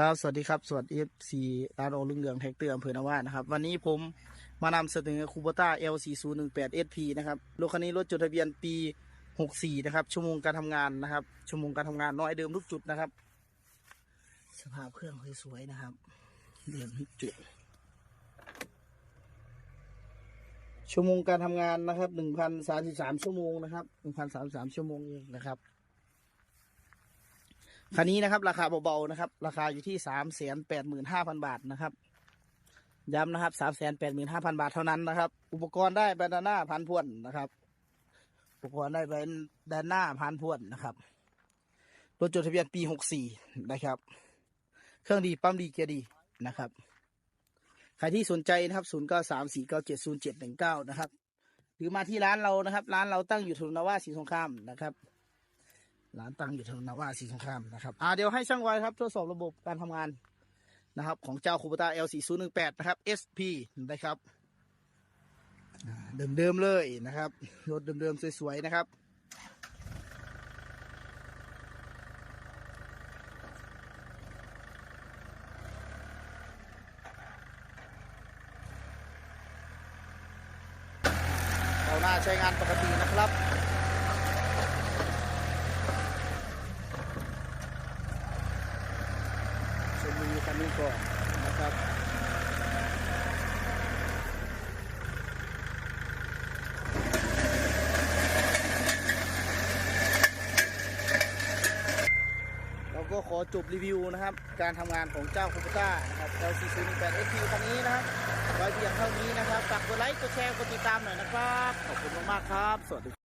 ครับ สวัสดีครับ สวัสดีซีร้านโอลุงเหลืองแท็กเตอร์อำเภอนาวานะครับ วันนี้ผมมานำเสนอคูโบต้า L4018 SP นะครับ รถคันนี้รถจดทะเบียนปี 64 นะครับ ชั่วโมงการทำงานนะครับ ชั่วโมงการทำงานน้อยเดิมทุกจุดนะครับ สภาพเครื่องสวยๆนะครับ เดิมทุกจุด ชั่วโมงการทำงานนะครับ 1,033 ชั่วโมงนะครับ1,033 ชั่วโมงเองนะครับ คันนี้นะครับ ราคาเบาๆนะครับ ราคาอยู่ที่สามแสนแปดหมื่นห้าพันบาทนะครับ ย้ำนะครับสามแสนแปดหมื่นห้าพันบาทเท่านั้นนะครับ อุปกรณ์ได้แบนด้านหน้าพันพ่วนนะครับ อุปกรณ์ได้แบนด้านหน้าพันพ่วนนะครับรถจดทะเบียนปีหกสี่นะครับ เครื่องดีปั๊มดีเกียร์ดีนะครับ ใครที่สนใจนะครับศูนย์เก้าสามสี่เก้าเจ็ดศูนย์เจ็ดหนึ่งเก้านะครับ หรือมาที่ร้านเรานะครับ ร้านเราตั้งอยู่ถนนนาวาสีสงครามนะครับ ร้านตั้งอยู่ถนนนาวาสีสงครามนะครับอ่าเดี๋ยวให้ช่างไว้ครับทดสอบระบบการทำงานนะครับ ของเจ้าคูปตา L4018 นะครับ SP นะครับอ่าเดิมๆเลยนะครับรถเดิมๆสวยๆนะครับเราหน้าใช้งานปกตินะครับ ชมวิวคันนี้ ก่อนนะครับเราก็ขอจบรีวิวนะครับ การทำงานของเจ้าคูปต้านะครับ L408 SP คันนี้นะครับไว้เพียงเท่านี้นะครับฝากกดไลค์กดแชร์กดติดตามหน่อยนะครับ ขอบคุณมากๆครับ สวัสดี